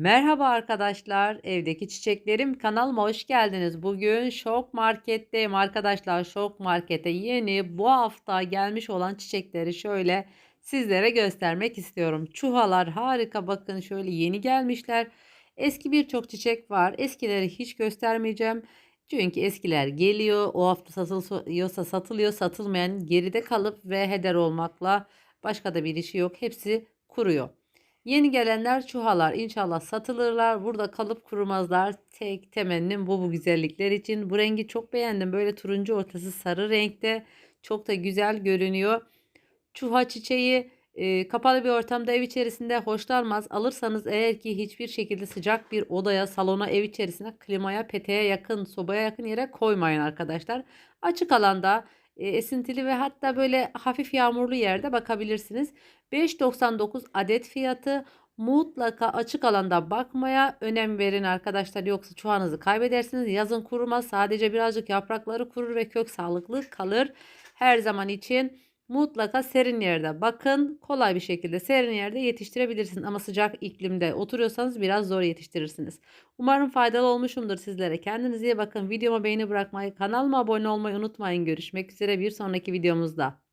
Merhaba arkadaşlar, evdeki çiçeklerim kanalıma hoş geldiniz. Bugün Şok Market'teyim arkadaşlar. Şok Market'e yeni bu hafta gelmiş olan çiçekleri şöyle sizlere göstermek istiyorum. Çuhalar harika bakın şöyle yeni gelmişler. Eski birçok çiçek var. Eskileri hiç göstermeyeceğim. Çünkü eskiler geliyor. O hafta satılıyorsa satılıyor. Satılmayan geride kalıp ve heder olmakla başka da bir işi yok. Hepsi kuruyor. Yeni gelenler çuhalar inşallah satılırlar. Burada kalıp kurumazlar. Tek temennim bu bu güzellikler için. Bu rengi çok beğendim. Böyle turuncu ortası sarı renkte. Çok da güzel görünüyor. Çuha çiçeği e, kapalı bir ortamda ev içerisinde hoşlanmaz. Alırsanız eğer ki hiçbir şekilde sıcak bir odaya, salona, ev içerisinde klimaya, peteğe yakın, sobaya yakın yere koymayın arkadaşlar. Açık alanda esintili ve hatta böyle hafif yağmurlu yerde bakabilirsiniz. 5.99 adet fiyatı. Mutlaka açık alanda bakmaya önem verin arkadaşlar. Yoksa çuhanızı kaybedersiniz. Yazın kurumaz. Sadece birazcık yaprakları kurur ve kök sağlıklı kalır. Her zaman için mutlaka serin yerde bakın. Kolay bir şekilde serin yerde yetiştirebilirsiniz. Ama sıcak iklimde oturuyorsanız biraz zor yetiştirirsiniz. Umarım faydalı olmuşumdur sizlere. Kendinize iyi bakın. Videoma beğeni bırakmayı, kanalıma abone olmayı unutmayın. Görüşmek üzere bir sonraki videomuzda.